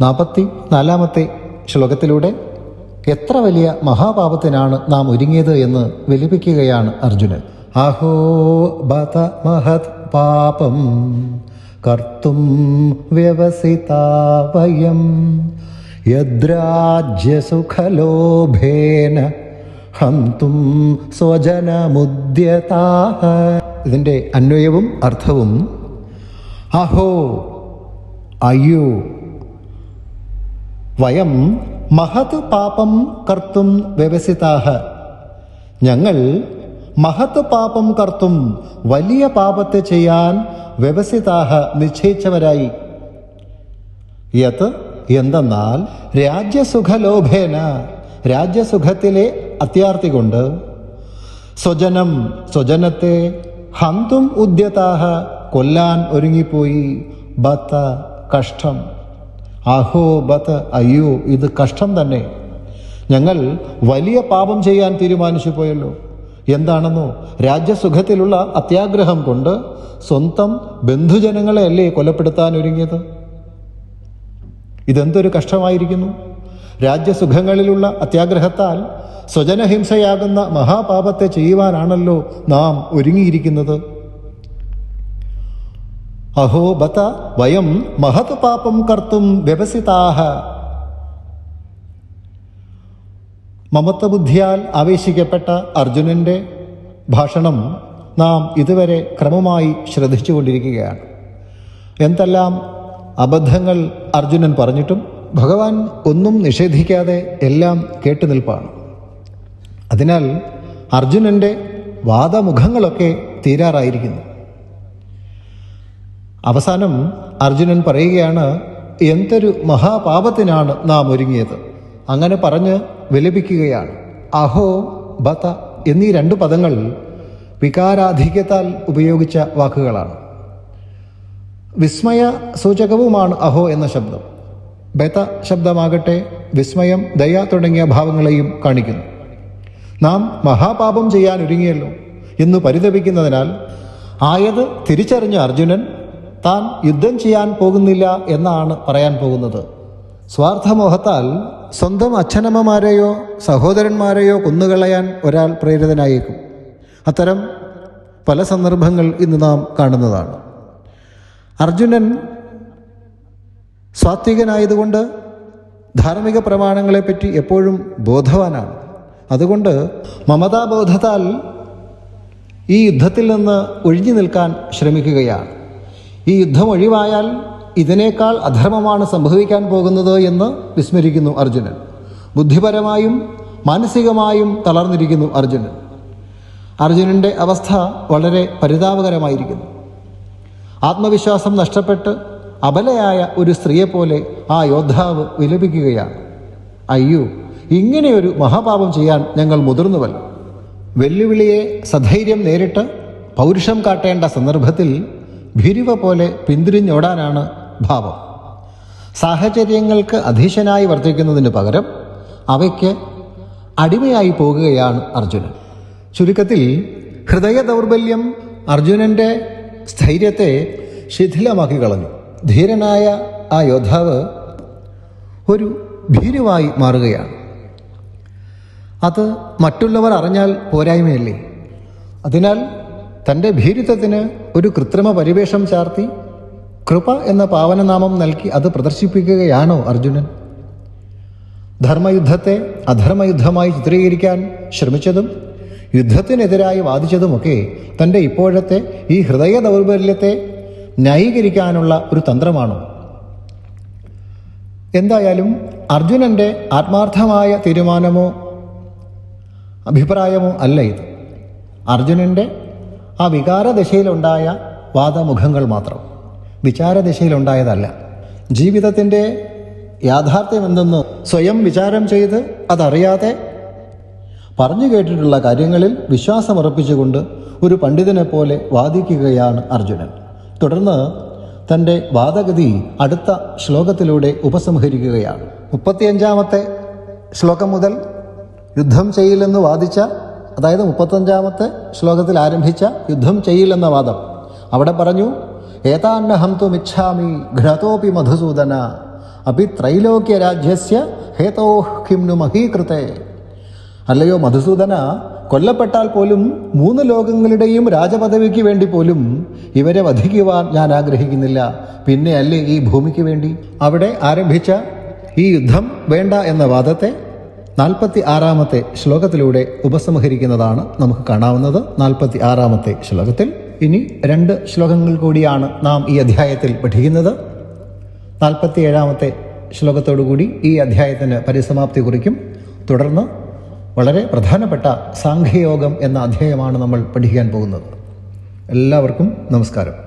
നാൽപ്പത്തി നാലാമത്തെ ശ്ലോകത്തിലൂടെ എത്ര വലിയ മഹാപാപത്തിനാണ് നാം ഒരുങ്ങിയത് എന്ന് വിലപിക്കുകയാണ് അർജുനൻ. അഹോ ബത മഹത് പാപം കർത്തും വ്യവസിതാവയം യദ്രാജ്യസുഖലോഭേന ഹന്തും സ്വജനമുദ്യതാഹ. ഇതിന്റെ അന്വയവും അർത്ഥവും അഹോ അയ്യോ വയം മഹത് പാപം കർത്തും വ്യവസിതാഹ. ഞങ്ങൾ മഹത് പാപം കർത്തും വലിയ പാപത്തെ ചെയ്യാൻ വ്യവസിതാഹ നിശ്ചയിച്ചവരായി. യത് എന്തെന്നാൽ രാജ്യസുഖലോഭേന രാജ്യസുഖത്തിലെ അത്യാർത്തി കൊണ്ട് സ്വജനം സ്വജനത്തെ ഹന്തും ഉദ്യതാഹ കൊല്ലാൻ ഒരുങ്ങിപ്പോയി. ബത്ത കഷ്ടം. അഹോ ബത്ത് അയ്യോ ഇത് കഷ്ടം തന്നെ. ഞങ്ങൾ വലിയ പാപം ചെയ്യാൻ തീരുമാനിച്ചു പോയല്ലോ. എന്താണെന്നോ രാജ്യസുഖത്തിലുള്ള അത്യാഗ്രഹം കൊണ്ട് സ്വന്തം ബന്ധുജനങ്ങളെ അല്ലേ കൊലപ്പെടുത്താൻ ഒരുങ്ങിയത്? ഇതെന്തൊരു കഷ്ടമായിരിക്കുന്നു? രാജ്യസുഖങ്ങളിലുള്ള അത്യാഗ്രഹത്താൽ സ്വജനഹിംസയാകുന്ന മഹാപാപത്തെ ചെയ്യുവാനാണല്ലോ നാം ഒരുങ്ങിയിരിക്കുന്നത്. അഹോ ബത വയം മഹത് പാപം കർത്തും വ്യവസിതാഹ. മമത്വബുദ്ധിയാൽ ആവേശിക്കപ്പെട്ട അർജുനന്റെ ഭാഷണം നാം ഇതുവരെ ക്രമമായി ശ്രദ്ധിച്ചുകൊണ്ടിരിക്കുകയാണ് എന്തെല്ലാം അബദ്ധങ്ങൾ അർജുനൻ പറഞ്ഞിട്ടും ഭഗവാൻ ഒന്നും നിഷേധിക്കാതെ എല്ലാം കേട്ടുനിൽപ്പാണ് അതിനാൽ അർജുനന്റെ വാദമുഖങ്ങളൊക്കെ തീരാറായിരിക്കുന്നു. അവസാനം അർജുനൻ പറയുകയാണ് എന്തൊരു മഹാപാപത്തിനാണ് നാം ഒരുങ്ങിയത്. അങ്ങനെ പറഞ്ഞ് വിലപിക്കുകയാണ്. അഹോ ബത എന്നീ രണ്ട് പദങ്ങൾ വികാരാധിക്യത്താൽ ഉപയോഗിച്ച വാക്കുകളാണ്. വിസ്മയ സൂചകവുമാണ് അഹോ എന്ന ശബ്ദം. ബത ശബ്ദമാകട്ടെ വിസ്മയം ദയ തുടങ്ങിയ ഭാവങ്ങളെയും കാണിക്കുന്നു. നാം മഹാപാപം ചെയ്യാൻ ഒരുങ്ങിയല്ലോ എന്ന് പരിതപിക്കുന്നതിനാൽ ആയത് തിരിച്ചറിഞ്ഞ അർജുനൻ താൻ യുദ്ധം ചെയ്യാൻ പോകുന്നില്ല എന്നാണ് പറയാൻ പോകുന്നത്. സ്വാർത്ഥമോഹത്താൽ സ്വന്തം അച്ഛനമ്മമാരെയോ സഹോദരന്മാരെയോ കൊന്നുകളയാൻ ഒരാൾ പ്രേരിതനായേക്കും. അത്തരം പല സന്ദർഭങ്ങൾ ഇന്ന് നാം കാണുന്നതാണ്. അർജുനൻ സാത്വികനായതുകൊണ്ട് ധാർമ്മിക പ്രമാണങ്ങളെപ്പറ്റി എപ്പോഴും ബോധവാനാണ്. അതുകൊണ്ട് മമതാബോധത്താൽ ഈ യുദ്ധത്തിൽ നിന്ന് ഒഴിഞ്ഞു നിൽക്കാൻ ശ്രമിക്കുകയാണ്. ഈ യുദ്ധം ഒഴിവായാൽ ഇതിനേക്കാൾ അധർമ്മമാണ് സംഭവിക്കാൻ പോകുന്നത് എന്ന് വിസ്മരിക്കുന്നു അർജുനൻ. ബുദ്ധിപരമായും മാനസികമായും തളർന്നിരിക്കുന്നു അർജുനൻ. അർജുനന്റെ അവസ്ഥ വളരെ പരിതാപകരമായിരിക്കുന്നു. ആത്മവിശ്വാസം നഷ്ടപ്പെട്ട് അബലയായ ഒരു സ്ത്രീയെപ്പോലെ ആ യോദ്ധാവ് വിലപിക്കുകയാണ്. അയ്യോ ഇങ്ങനെയൊരു മഹാപാപം ചെയ്യാൻ ഞങ്ങൾ മുതിർന്നുവല്ലോ. വെല്ലുവിളിയെ സധൈര്യം നേരിട്ട് പൗരുഷം കാട്ടേണ്ട സന്ദർഭത്തിൽ ഭീരുവ പോലെ പിന്തിരിഞ്ഞോടാനാണ് ഭാവം. സാഹചര്യങ്ങൾക്ക് അധീശനായി വർദ്ധിക്കുന്നതിന് പകരം അവയ്ക്ക് അടിമയായി പോകുകയാണ് അർജുനൻ. ചുരുക്കത്തിൽ ഹൃദയ ദൗർബല്യം അർജുനന്റെ സ്ഥൈര്യത്തെ ശിഥിലമാക്കി കളഞ്ഞു. ധീരനായ ആ യോദ്ധാവ് ഒരു ഭീരുവായി മാറുകയാണ്. അത് മറ്റുള്ളവർ അറിഞ്ഞാൽ പോരായ്മയല്ലേ? അതിനാൽ തന്റെ ഭീരുത്വത്തിന് ഒരു കൃത്രിമ പരിവേഷം ചാർത്തി കൃപ എന്ന പാവനനാമം നൽകി അത് പ്രദർശിപ്പിക്കുകയാണോ അർജുനൻ? ധർമ്മയുദ്ധത്തെ അധർമ്മയുദ്ധമായി ചിത്രീകരിക്കാൻ ശ്രമിച്ചതും യുദ്ധത്തിനെതിരായി വാദിച്ചതുമൊക്കെ തന്റെ ഇപ്പോഴത്തെ ഈ ഹൃദയ ദൗർബല്യത്തെ ന്യായീകരിക്കാനുള്ള ഒരു തന്ത്രമാണോ? എന്തായാലും അർജുനന്റെ ആത്മാർത്ഥമായ തീരുമാനമോ അഭിപ്രായമോ അല്ല ഇത്. അർജുനന്റെ ആ വികാരദശയിലുണ്ടായ വാദമുഖങ്ങൾ മാത്രം. വിചാരദശയിലുണ്ടായതല്ല. ജീവിതത്തിന്റെ യാഥാർത്ഥ്യം എന്തെന്ന് സ്വയം വിചാരം ചെയ്ത് അതറിയാതെ പറഞ്ഞു കേട്ടിട്ടുള്ള കാര്യങ്ങളിൽ വിശ്വാസമർപ്പിച്ചുകൊണ്ട് ഒരു പണ്ഡിതനെ പോലെ വാദിക്കുകയാണ് അർജുനൻ. തുടർന്ന് തന്റെ വാദഗതി അടുത്ത ശ്ലോകത്തിലൂടെ ഉപസംഹരിക്കുകയാണ്. മുപ്പത്തിയഞ്ചാമത്തെ ശ്ലോകം മുതൽ യുദ്ധം ചെയ്യില്ലെന്ന് വാദിച്ച അതായത് മുപ്പത്തഞ്ചാമത്തെ ശ്ലോകത്തിൽ ആരംഭിച്ച യുദ്ധം ചെയ്യില്ലെന്ന വാദം. അവിടെ പറഞ്ഞു ഏതാന്നഹം തു മിച്ഛാമി ഘ്നതോപി മധുസൂദന അപ്പി ത്രൈലോക്യരാജ്യസ്യ ഹേതോ കിം നു മഹീകൃതേ. അല്ലയോ മധുസൂദന കൊല്ലപ്പെട്ടാൽ പോലും മൂന്ന് ലോകങ്ങളുടെയും രാജപദവിക്ക് വേണ്ടി പോലും ഇവരെ വധിക്കുവാൻ ഞാൻ ആഗ്രഹിക്കുന്നില്ല. പിന്നെ അല്ലേ ഈ ഭൂമിക്ക് വേണ്ടി? അവിടെ ആരംഭിച്ച ഈ യുദ്ധം വേണ്ട എന്ന വാദത്തെ നാൽപ്പത്തി ആറാമത്തെ ശ്ലോകത്തിലൂടെ ഉപസംഹരിക്കുന്നതാണ് നമുക്ക് കാണാവുന്നത്. നാൽപ്പത്തി ആറാമത്തെ ശ്ലോകത്തിൽ ഇനി രണ്ട് ശ്ലോകങ്ങൾ കൂടിയാണ് നാം ഈ അധ്യായത്തിൽ പഠിക്കുന്നത്. നാൽപ്പത്തി ഏഴാമത്തെ ശ്ലോകത്തോടുകൂടി ഈ അധ്യായത്തിന് പരിസമാപ്തി കുറിക്കും. തുടർന്ന് വളരെ പ്രധാനപ്പെട്ട സാംഖ്യയോഗം എന്ന അധ്യായമാണ് നമ്മൾ പഠിക്കാൻ പോകുന്നത്. എല്ലാവർക്കും നമസ്കാരം.